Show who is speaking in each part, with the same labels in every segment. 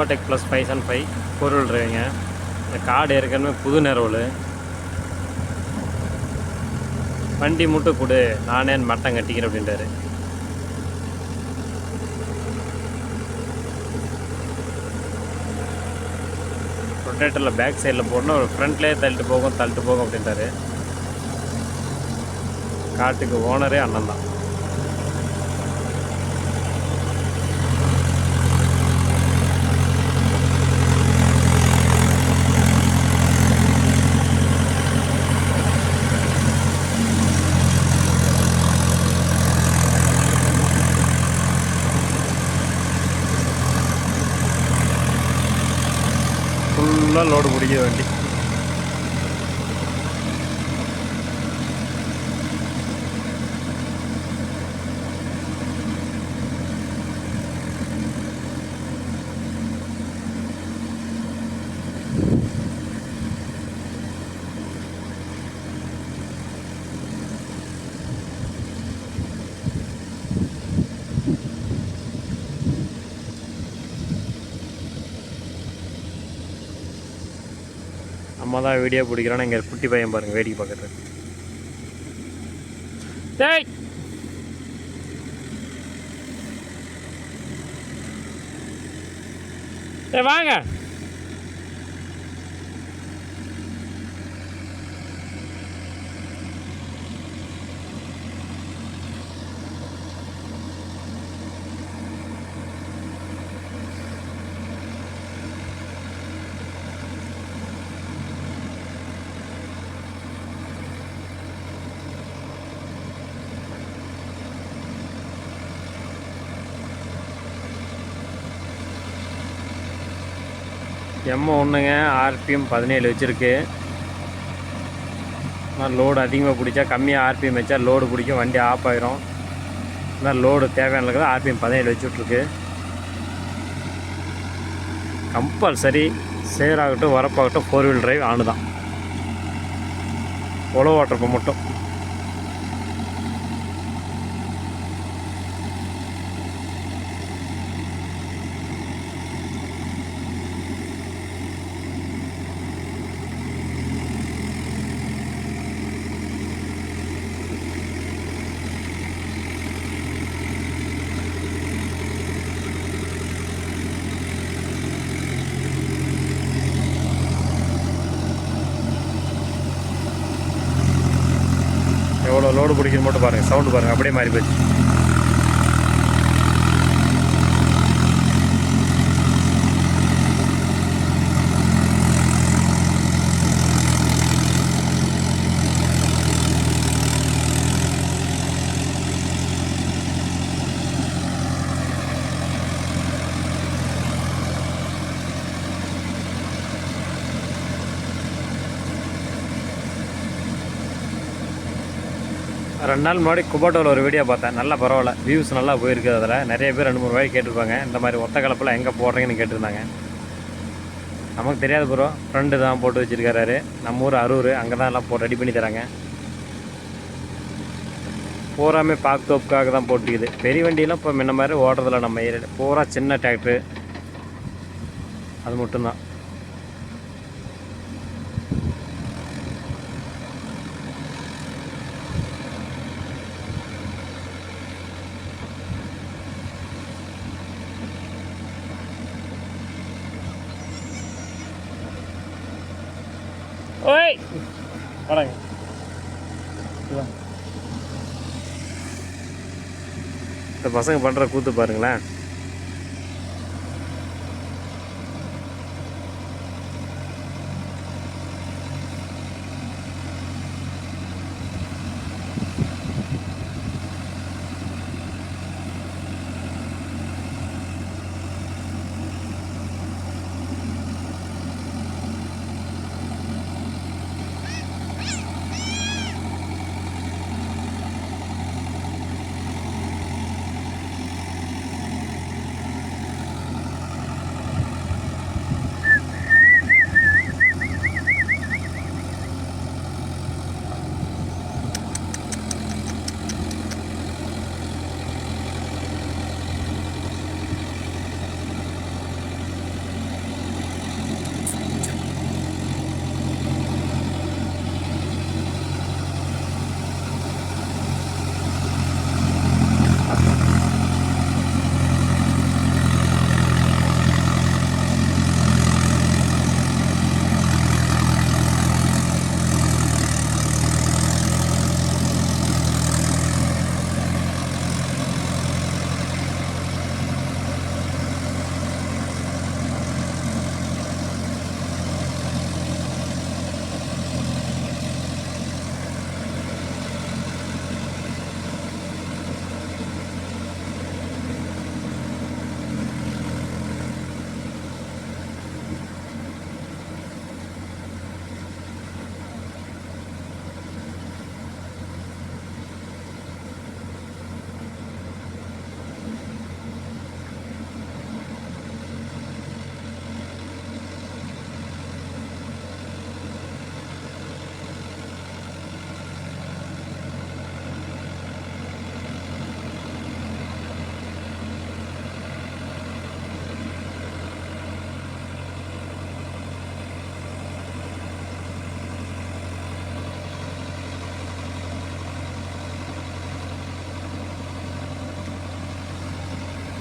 Speaker 1: Yuvo Tech plus five seven five பொருள் டிரைவிங்க இந்த கார்டு ஏற்கனவே புது நிறவுல வண்டி மட்டும் கொடு நானே மட்டம் கட்டிக்கிறேன் அப்படின்றாரு. ரொட்டேட்டரில் பேக் சைடில் போடணும் ஒரு ஃப்ரண்ட்லேயே தள்ளிட்டு போகும் தள்ளிட்டு போகும் அப்படின்றாரு. காட்டுக்கு ஓனரே அண்ணன் தான் ஃபுல்லாக லோடு பிடிக்க வேண்டி. நம்ம தான் வீடியோ பிடிக்கிறான்னு இங்கே குட்டி பையன் பாருங்க வேடிக்கை பார்க்குறது. டேய்! டேய் வாங்க. எம் ஒன்றுங்க ஆர்பிஎம் பதினேழு வச்சுருக்கு. ஆனால் லோடு அதிகமாக பிடிச்சா கம்மியாக ஆர்பிஎம் வச்சா லோடு பிடிக்கும் வண்டி ஆஃப் ஆகிரும் ஆனால் லோடு தேவையானது ஆர்பிஎம் பதினேழு வச்சுட்ருக்கு. கம்பல்சரி சேராகட்டும் வரப்பாகட்டும் ஃபோர் வீல் டிரைவ் ஆனு தான் உழவு ஓட்டுறப்ப மட்டும். லோடு பிடிக்குது மட்டும் பாருங்கள் சவுண்டு பாருங்கள் அப்படியே மாறி போச்சு ரெண்டு நாள் முன்னாடி குபோட்டோவில் ஒரு வீடியோ பார்த்தேன். நல்லா பரவாயில்ல. வியூஸ் நல்லா போயிருக்கு அதில். நிறைய பேர் ரெண்டு மூணு வாய் கேட்டிருப்பாங்க. இந்த மாதிரி ஒத்த கலப்பில் எங்கே போடுறீங்கன்னு கேட்டிருந்தாங்க. நமக்கு தெரியாது ப்ரோ ஃப்ரெண்டு தான் போட்டு வச்சுருக்காரு. நம்ம ஊர் அரூர். அங்கே தான் எல்லாம் போட்டு ரெடி பண்ணி தராங்க. பூராமே பாக் தோப்புக்காக தான் போட்டுக்குது பெரிய வண்டியெல்லாம் இப்போ முன்ன மாதிரி ஓடுறதில்ல நம்ம ஏரியாவில் பூரா சின்ன டிராக்டரு அது மட்டும்தான். ஓய். வடங்க இந்த பசங்க பண்ணுற கூத்து பாருங்களேன்.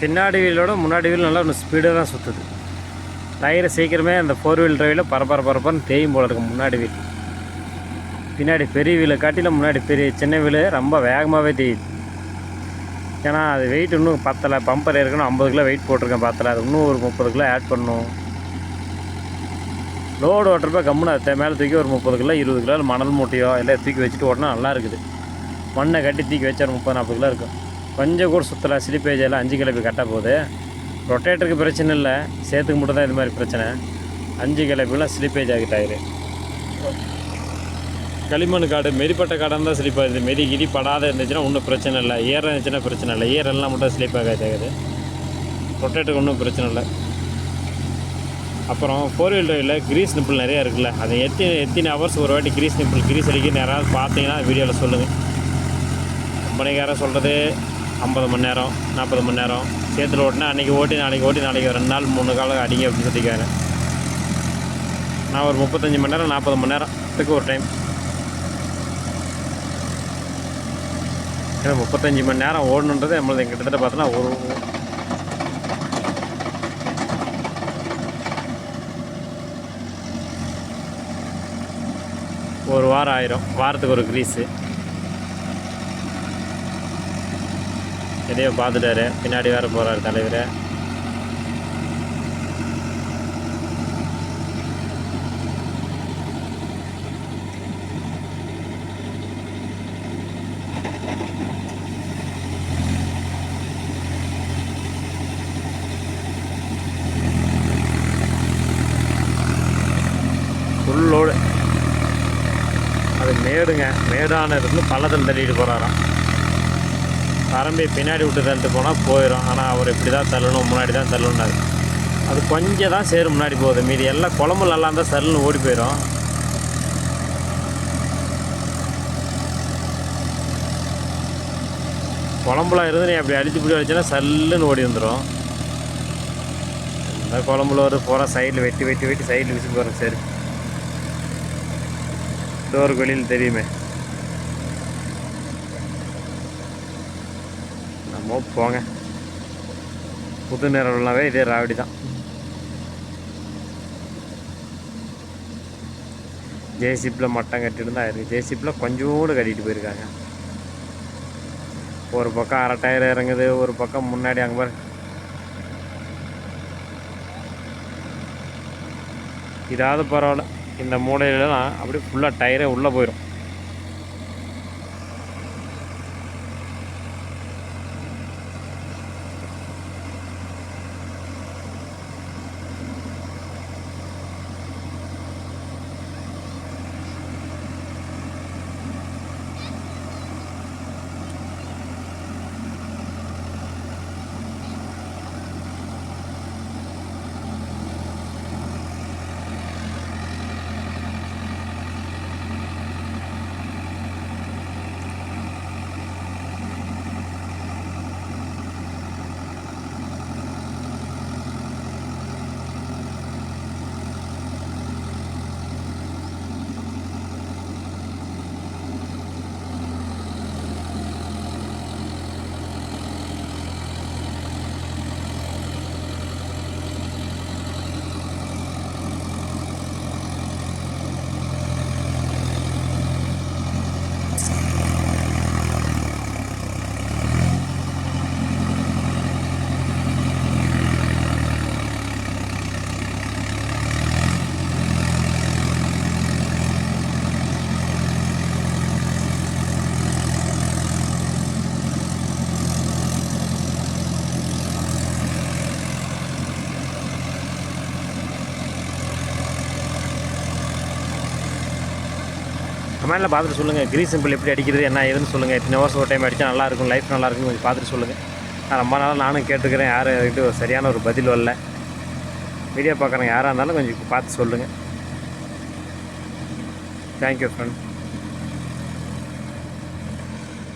Speaker 1: பின்னாடி வீலோட முன்னாடி வீல் நல்லா ஒன்று ஸ்பீடாக தான் சுற்றுது டயரு சீக்கிரமே அந்த ஃபோர் வீல் டிரைவில் பரபர பரப்பரன்னு தேயும் போல இருக்கும் முன்னாடி வீல் பின்னாடி பெரிய வீலை காட்டிலும் முன்னாடி பெரிய சின்ன வீல் ரொம்ப வேகமாகவே தேயுது. ஏன்னா அது வெயிட் இன்னும் பத்தலை பம்பர் இருக்கணும் ஐம்பது கிலோ வெயிட் போட்டிருக்கேன் பத்தலை. அது இன்னும் ஒரு முப்பது கிலோ ஆட் பண்ணணும் லோடு ஓட்டுறப்ப கம்முன்னு அதை மேலே தூக்கி ஒரு முப்பது கிலோ இருபது கிலோ மணல் மூட்டையோ இல்லை தூக்கி வச்சுட்டு ஓட்டினா நல்லா இருக்குது. மண்ணை கட்டி தூக்கி வச்சா ஒரு முப்பது நாற்பது கிலோ இருக்கும். கொஞ்சம் கூட சுற்றலை ஸ்லிப்பேஜ் எல்லாம் அஞ்சு கிளப்பி கட்ட போகுது. ரொட்டேட்டருக்கு பிரச்சனை இல்லை. சேத்துக்கு மட்டும் தான் இது மாதிரி பிரச்சனை. அஞ்சு கிளப்பிலாம் ஸ்லிப்பேஜ் ஆகி டயரு களிமண் காடு மெதிப்பட்ட காடாக இருந்தால் ஸ்லிப் ஆகுது. மெதி கிடி படாத இருந்துச்சுன்னா ஒன்றும் பிரச்சனை இல்லை. ஏற இருந்துச்சுன்னா பிரச்சனை இல்லை. ஏரெல்லாம் மட்டும் ஸ்லிப் ஆகாது ஆகுது. ரொட்டேட்டருக்கு ஒன்றும் பிரச்சனை இல்லை. அப்புறம் ஃபோர் வீல் டிரைவில் கிரீஸ் நிப்பிள் நிறையா இருக்குல்ல. அதை எத்தனை எத்தனை ஹவர்ஸ் ஒரு வாட்டி கிரீஸ் நிப்பிள் கிரீஸ் அடிக்க யாராவது பார்த்தீங்கன்னா வீடியோவில் சொல்லுங்கள் கம்பெனிக்காரன் சொல்கிறது ஐம்பது மணி நேரம் நாற்பது மணி நேரம். சேர்த்துல ஓட்டினா அன்றைக்கி ஓட்டி நாளைக்கு ஓட்டி நாளைக்கு ரெண்டு நாள் மூணு காலம் அடிங்க அப்படின்னு சொல்லிக்காரு நான் ஒரு முப்பத்தஞ்சு மணி நேரம் நாற்பது மணி நேரத்துக்கு ஒரு டைம் ஏன்னா முப்பத்தஞ்சு மணி நேரம் ஓடணுன்றது நம்மளது கிட்டத்தட்ட பார்த்தோன்னா ஒரு ஒரு வாரம் ஆயிரும். வாரத்துக்கு ஒரு க்ரீஸு எதையோ பார்த்துட்டாரு. பின்னாடி வேற போகிறார் தலைவர். ஃபுல் லோடு அது மேடுங்க. மேடான இருந்து பள்ளத்தில் தள்ளிட்டு போகிறாராம் பரம்பி பின்னாடி விட்டு தள்ளிட்டு போனால் போயிடும் ஆனால் அவர் இப்படி தான் தள்ளணும் முன்னாடி தான் தள்ளணுன்னாரு அது கொஞ்சம் தான் சேரு முன்னாடி போகுது. மீதி எல்லாம் குழம்பு நல்லா இருந்தால் சல்லுன்னு ஓடி போயிடும் குழம்புலாம் இருந்து நீ அப்படி அடித்து பிடி வச்சுன்னா சல்லுன்னு ஓடி வந்துடும் இந்த குழம்புல ஒரு போகிற சைடில் வெட்டி வெட்டி வெட்டி சைடில் விசி போகிறேன் சரி. டோருக்கு வெளியில் தெரியுமே. என்னமோ போங்க. புது நிறம்லாவே இதே ராவடி தான். ஜேசிப்பில் மட்டம் கட்டிட்டு தான் இருக்குது ஜேசிப்பில் கொஞ்சோடு கட்டிட்டு போயிருக்காங்க. ஒரு பக்கம் அரை டயர் இறங்குது ஒரு பக்கம் முன்னாடி அங்கே பாரு. இதாவது பரவாயில்ல. இந்த மூலையிலலாம் அப்படியே ஃபுல்லாக டயரே உள்ளே போயிடும் கமெண்டில் பார்த்துட்டு சொல்லுங்கள் கிரீஸ் சிம்பிள் எப்படி அடிக்கிறது என்ன ஏதுன்னு சொல்லுங்கள் இத்தனை ஹவர்ஸ் ஒரு டைம் அடித்தா நல்லா இருக்கும் லைஃப் நல்லா இருக்கும் கொஞ்சம் பார்த்துட்டு சொல்லுங்கள் நான் ரொம்ப நாளாக நானும் கேட்டுக்கிறேன். யாரும் இது ஒரு சரியான ஒரு பதில் வரல. வீடியோ பார்க்குறவங்க யாராக இருந்தாலும் கொஞ்சம் பார்த்து சொல்லுங்கள் தேங்க்யூ ஃப்ரெண்ட்